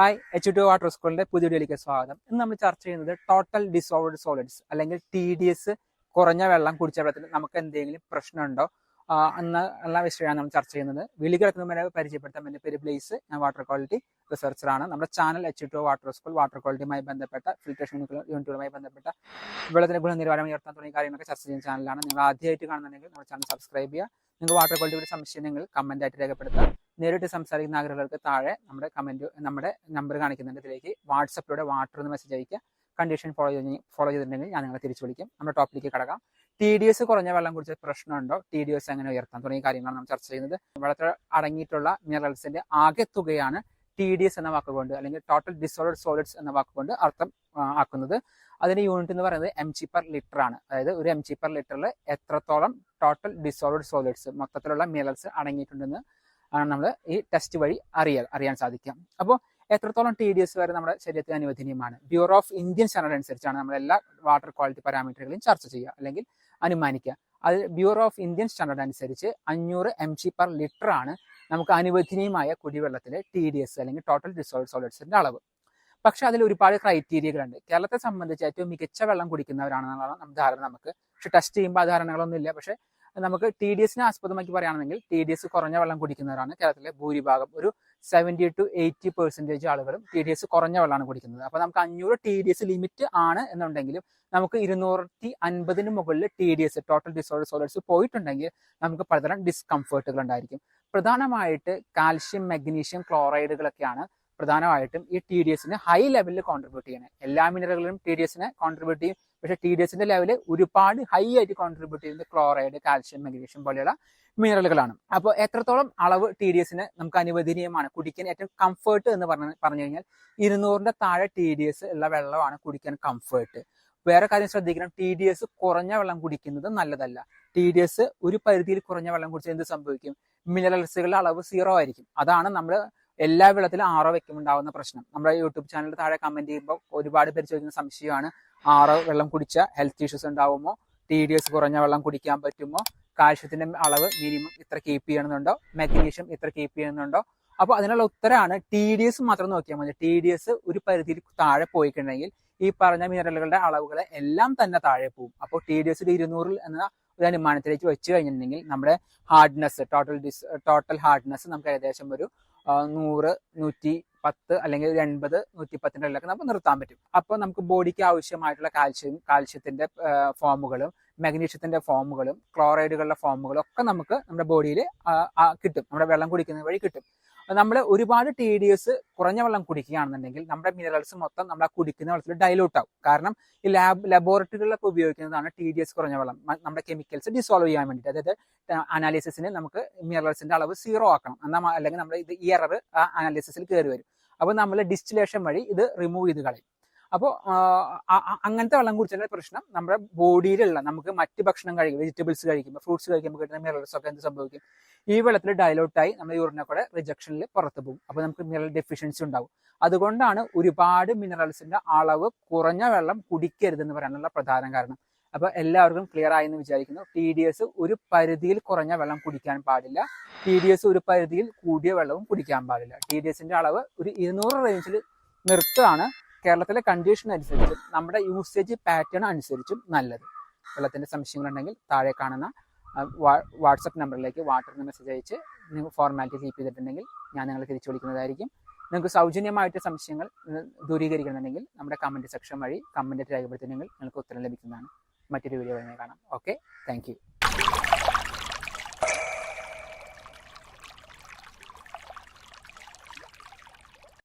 Hi H two water സ്കൂളിന്റെ പുതിയ വീഡിയോയിലേക്ക് സ്വാഗതം. ഇന്ന് നമ്മൾ ചർച്ച ചെയ്യുന്നത് ടോട്ടൽ ഡിസോൾവ്ഡ് സോളിഡ്സ് അല്ലെങ്കിൽ ടി ഡി എസ് കുറഞ്ഞ വെള്ളം കുടിച്ച വെള്ളത്തിൽ നമുക്ക് എന്തെങ്കിലും പ്രശ്നമുണ്ടോ? എന്ന എല്ലാ വിഷയമാണ് നമ്മൾ ചർച്ച ചെയ്യുന്നത്. വീട്ടിൽ കിടക്കുന്നവരെ പരിചയപ്പെടുത്താൻ എന്റെ പേര് ബ്ലേസ്. ഞാൻ വാട്ടർ ക്വാളിറ്റി റിസർച്ചറാണ് നമ്മുടെ channel H two water school water ക്വാളിറ്റിയുമായി ബന്ധപ്പെട്ട ഫിൽട്രേഷൻ യൂണിറ്റുകളുമായി ബന്ധപ്പെട്ട വെള്ളത്തിന്റെ ഗുണനിലവാരം ഉയർത്താൻ തുടങ്ങിയ കാര്യങ്ങളൊക്കെ ചർച്ച ചെയ്യുന്ന ചാനലാണ് നിങ്ങൾ ആദ്യമായിട്ട് കാണുന്നുണ്ടെങ്കിൽ നമ്മുടെ ചാനൽ സബ്സ്ക്രൈബ് ചെയ്യുക. നിങ്ങൾക്ക് വാട്ടർ ക്വാളിറ്റിയുടെ സംശയങ്ങൾ കമന്റ് ആയിട്ട് രേഖപ്പെടുത്തുക. നേരിട്ട് സംസാരിക്കുന്ന ആഗ്രഹങ്ങൾക്ക് താഴെ നമ്മുടെ കമന്റ് നമ്മുടെ നമ്പർ കാണിക്കുന്നുണ്ട്. ഇതിലേക്ക് വാട്സപ്പിലൂടെ വാട്ടർ എന്ന് മെസ്സേജ് അയക്കുക കണ്ടീഷൻ ഫോളോ ചെയ്ത് ഫോളോ ചെയ്തിട്ടുണ്ടെങ്കിൽ ഞാൻ നിങ്ങളെ തിരിച്ചു വിളിക്കും. നമ്മുടെ ടോപ്പിലേക്ക് കടക്കാം. ടി ഡി എസ് കുറഞ്ഞ വെള്ളം കുടിച്ച പ്രശ്നമുണ്ടോ? ടി ഡി എസ് എങ്ങനെ ഉയർത്താം? തുടങ്ങിയ കാര്യങ്ങളാണ് നമ്മൾ ചർച്ച ചെയ്യുന്നത്. വെള്ളത്തിൽ അടങ്ങിയിട്ടുള്ള മിനറൽസിന്റെ ആകെ തുകയാണ് ടി ഡി എസ് എന്ന വാക്കുകൊണ്ട് അല്ലെങ്കിൽ ടോട്ടൽ ഡിസോൾഡ് സോളിഡ്സ് എന്ന വാക്കുകൊണ്ട് അർത്ഥം ആക്കുന്നത്. അതിന്റെ യൂണിറ്റ് എന്ന് പറയുന്നത് എം ജി പെർ ലിറ്റർ ആണ്. അതായത് ഒരു എം ജി പെർ ലിറ്ററിൽ എത്രത്തോളം ടോട്ടൽ ഡിസോൾഡ് സോളിഡ്സ് മൊത്തത്തിലുള്ള മിനറൽസ് അടങ്ങിയിട്ടുണ്ടെന്ന് ആണ് നമ്മൾ ഈ ടെസ്റ്റ് വഴി അറിയ അറിയാൻ സാധിക്കുക. അപ്പോൾ എത്രത്തോളം ടി ഡി എസ് വരെ നമ്മുടെ ശരീരത്തിന് അനുവദനീയമാണ്? ബ്യൂറോ ഓഫ് ഇന്ത്യൻ സ്റ്റാൻഡേർഡ് അനുസരിച്ചാണ് നമ്മൾ എല്ലാ വാട്ടർ ക്വാളിറ്റി പാരാമീറ്ററുകളും ചർച്ച ചെയ്യുക അല്ലെങ്കിൽ അനുമാനിക്കുക. അത് ബ്യൂറോ ഓഫ് ഇന്ത്യൻ സ്റ്റാൻഡേർഡ് അനുസരിച്ച് അഞ്ഞൂറ് എം ജി പെർ ലിറ്റർ ആണ് നമുക്ക് അനുവദനീയമായ കുടിവെള്ളത്തിലെ ടി ഡി എസ് അല്ലെങ്കിൽ ടോട്ടൽ ഡിസോൾഡ് സോളിഡ്സിന്റെ അളവ്. പക്ഷെ അതിൽ ഒരുപാട് ക്രൈറ്റീരിയകളുണ്ട് കേരളത്തെ സംബന്ധിച്ച് ഏറ്റവും മികച്ച വെള്ളം കുടിക്കുന്നവരാണെന്നുള്ളതാണ് നമ്മുടെ ധാരണ നമുക്ക്. പക്ഷെ ടെസ്റ്റ് ചെയ്യുമ്പോൾ ആ ധാരണകളൊന്നും ഇല്ല പക്ഷെ നമുക്ക് ടി ഡി എസിനെ ആസ്പദമാക്കി പറയുകയാണെങ്കിൽ ടി ഡി എസ് കുറഞ്ഞ വെള്ളം കുടിക്കുന്നവരാണ് കേരളത്തിലെ ഭൂരിഭാഗം. ഒരു സെവന്റി ടു എയ്റ്റി പെർസെന്റേജ് ആളുകളും ടി ഡി എസ് കുറഞ്ഞ വെള്ളമാണ് കുടിക്കുന്നത്. അപ്പോൾ നമുക്ക് അഞ്ഞൂറ് ടി ഡി എസ് ലിമിറ്റ് ആണ് എന്നുണ്ടെങ്കിലും നമുക്ക് ഇരുന്നൂറ്റി അൻപതിന് മുകളിൽ T D S total disorder solids പോയിട്ടുണ്ടെങ്കിൽ നമുക്ക് പലതരം ഡിസ്കംഫേർട്ടുകൾ ഉണ്ടായിരിക്കും. പ്രധാനമായിട്ട് കാൽഷ്യം മഗ്നീഷ്യം ക്ലോറൈഡുകളൊക്കെയാണ് പ്രധാനമായിട്ടും ഈ ടി ഡി എസിന് ഹൈ ലെവലിൽ കോൺട്രിബ്യൂട്ട് ചെയ്യുന്നത്. എല്ലാ മിനറലുകളും ടി ഡി എസിനെ കോൺട്രിബ്യൂട്ട് ചെയ്യും. പക്ഷേ ടി ഡി എസിന്റെ ലെവൽ ഒരുപാട് ഹൈ ആയിട്ട് കോൺട്രിബ്യൂട്ട് ചെയ്യുന്നത് ക്ലോറൈഡ് കാൽഷ്യം മഗ്നീഷ്യം പോലെയുള്ള മിനറലുകളാണ് അപ്പോൾ എത്രത്തോളം അളവ് ടി ഡി എസിന് നമുക്ക് അനുവദനീയമാണ്? കുടിക്കാൻ ഏറ്റവും കംഫേർട്ട് എന്ന് പറഞ്ഞ പറഞ്ഞു കഴിഞ്ഞാൽ ഇരുന്നൂറിന്റെ താഴെ ടി ഡി എസ് ഉള്ള വെള്ളമാണ് കുടിക്കാൻ കംഫേർട്ട് വേറെ കാര്യം ശ്രദ്ധിക്കണം ടി ഡി എസ് കുറഞ്ഞ വെള്ളം കുടിക്കുന്നത് നല്ലതല്ല. ടി ഡി എസ് ഒരു പരിധിയിൽ കുറഞ്ഞ വെള്ളം കുടിച്ചാൽ എന്ത് സംഭവിക്കും? മിനറൽസുകളുടെ അളവ് സീറോ ആയിരിക്കും. അതാണ് നമ്മൾ എല്ലാ വെള്ളത്തിലും ആറോ വെക്കുമ്പോൾ ഉണ്ടാകുന്ന പ്രശ്നം. നമ്മുടെ യൂട്യൂബ് ചാനലിൽ താഴെ കമന്റ് ചെയ്യുമ്പോൾ ഒരുപാട് പേര് ചോദിക്കുന്ന സംശയമാണ് ആറോ വെള്ളം കുടിച്ച ഹെൽത്ത് ഇഷ്യൂസ് ഉണ്ടാവുമോ? ടി ഡി എസ് കുറഞ്ഞ വെള്ളം കുടിക്കാൻ പറ്റുമോ? കാൽഷ്യത്തിന്റെ അളവ് മിനിമം ഇത്ര കീപ്പ് ചെയ്യണമെന്നുണ്ടോ മെഗ്നീഷ്യം ഇത്ര കീപ്പ് ചെയ്യണമെന്നുണ്ടോ അപ്പോൾ അതിനുള്ള ഉത്തരമാണ് ടി ഡി എസ് മാത്രം നോക്കിയാൽ മതി. ടി ഡി എസ് ഒരു പരിധിയിൽ താഴെ പോയിട്ടുണ്ടെങ്കിൽ ഈ പറഞ്ഞ മിനറലുകളുടെ അളവുകളെ എല്ലാം തന്നെ താഴെ പോകും. അപ്പോൾ ടി ഡി എസ് ഇരുന്നൂറിൽ എന്ന ഒരു അനുമാനത്തിലേക്ക് വെച്ച് കഴിഞ്ഞിട്ടുണ്ടെങ്കിൽ നമ്മുടെ hardness total dis total hardness നമുക്ക് ഏകദേശം ഒരു നൂറ് നൂറ്റി പത്ത് അല്ലെങ്കിൽ ഒരു എൺപത് നൂറ്റി പത്തിന്റെ ഇടയിലൊക്കെ നമുക്ക് നിർത്താൻ പറ്റും. അപ്പോൾ നമുക്ക് ബോഡിക്ക് ആവശ്യമായിട്ടുള്ള കാൽഷ്യം കാൽഷ്യത്തിന്റെ ഫോമുകളും മഗ്നീഷ്യത്തിന്റെ ഫോമുകളും ക്ലോറൈഡുകളുടെ ഫോമുകളും ഒക്കെ നമുക്ക് നമ്മുടെ ബോഡിയിൽ കിട്ടും. നമ്മുടെ വെള്ളം കുടിക്കുന്ന വഴി കിട്ടും. നമ്മൾ ഒരുപാട് ടി ഡി എസ് കുറഞ്ഞ വെള്ളം കുടിക്കുകയാണെന്നുണ്ടെങ്കിൽ നമ്മുടെ മിനറൽസ് മൊത്തം നമ്മൾ ആ കുടിക്കുന്ന വെള്ളത്തിൽ ഡൈലൂട്ട് ആവും. കാരണം ഈ ലാബ് ലബോറട്ടറികളിലൊക്കെ ഉപയോഗിക്കുന്നതാണ് ടി ഡി എസ് കുറഞ്ഞ വെള്ളം. നമ്മുടെ കെമിക്കൽസ് ഡിസോൾവ് ചെയ്യാൻ വേണ്ടിയിട്ട്. അതായത് അനാലിസിസിന് നമുക്ക് മിനറൽസിന്റെ അളവ് സീറോ ആക്കണം. എന്നാൽ അല്ലെങ്കിൽ നമ്മുടെ ഇത് ഈ എറർ ആ അനാലിസിസിൽ കയറി വരും. അപ്പോൾ നമ്മൾ ഡിസ്റ്റിലേഷൻ വഴി ഇത് റിമൂവ് ചെയ്ത് കളയും. അപ്പോൾ അങ്ങനത്തെ വെള്ളം കുടിച്ചാൽ പ്രശ്നം. നമ്മുടെ ബോഡിയിലുള്ള നമുക്ക് മറ്റ് ഭക്ഷണം കഴിക്കും വെജിറ്റബിൾസ് കഴിക്കുമ്പോൾ ഫ്രൂട്ട്സ് കഴിക്കുമ്പോൾ കിട്ടുന്ന മിനറൽസ് ഒക്കെ എന്ത് സംഭവിക്കും? ഈ വെള്ളത്തിൽ ഡയലോട്ടായി നമ്മുടെ യൂറിനെ കൂടെ റിജക്ഷനിൽ പുറത്തു പോകും. അപ്പോൾ നമുക്ക് മിനറൽ ഡെഫിഷ്യൻസി ഉണ്ടാവും. അതുകൊണ്ടാണ് ഒരുപാട് മിനറൽസിന്റെ അളവ് കുറഞ്ഞ വെള്ളം കുടിക്കരുതെന്ന് പറയാനുള്ള പ്രധാന കാരണം. അപ്പൊ എല്ലാവർക്കും ക്ലിയർ ആയി എന്ന് വിചാരിക്കുന്നു. ടി ഡി എസ് ഒരു പരിധിയിൽ കുറഞ്ഞ വെള്ളം കുടിക്കാൻ പാടില്ല. ടി ഡി എസ് ഒരു പരിധിയിൽ കൂടിയ വെള്ളവും കുടിക്കാൻ പാടില്ല. ടി ഡി എസിന്റെ അളവ് ഒരു ഇരുന്നൂറ് റേഞ്ചിൽ നിർത്തുകയാണ് കേരളത്തിലെ കണ്ടീഷൻ അനുസരിച്ചും നമ്മുടെ യൂസേജ് പാറ്റേൺ അനുസരിച്ചും നല്ലത്. വെള്ളത്തിന്റെ സംശയങ്ങളുണ്ടെങ്കിൽ താഴെ കാണുന്ന വാട്സപ്പ് നമ്പറിലേക്ക് വാട്ടറിന് മെസ്സേജ് അയച്ച് നിങ്ങൾ ഫോർമാലിറ്റി കീപ്പ് ചെയ്തിട്ടുണ്ടെങ്കിൽ ഞാൻ നിങ്ങളെ തിരിച്ചു വിളിക്കുന്നതായിരിക്കും. നിങ്ങൾക്ക് സൗജന്യമായിട്ട് സംശയങ്ങൾ ദൂരീകരിക്കണമെന്നുണ്ടെങ്കിൽ നമ്മുടെ കമന്റ് സെക്ഷൻ വഴി കമന്റ് രേഖപ്പെടുത്തിയിട്ടുണ്ടെങ്കിൽ നിങ്ങൾക്ക് ഉത്തരം ലഭിക്കുന്നതാണ്. മറ്റൊരു വീഡിയോ കാണാം. Okay thank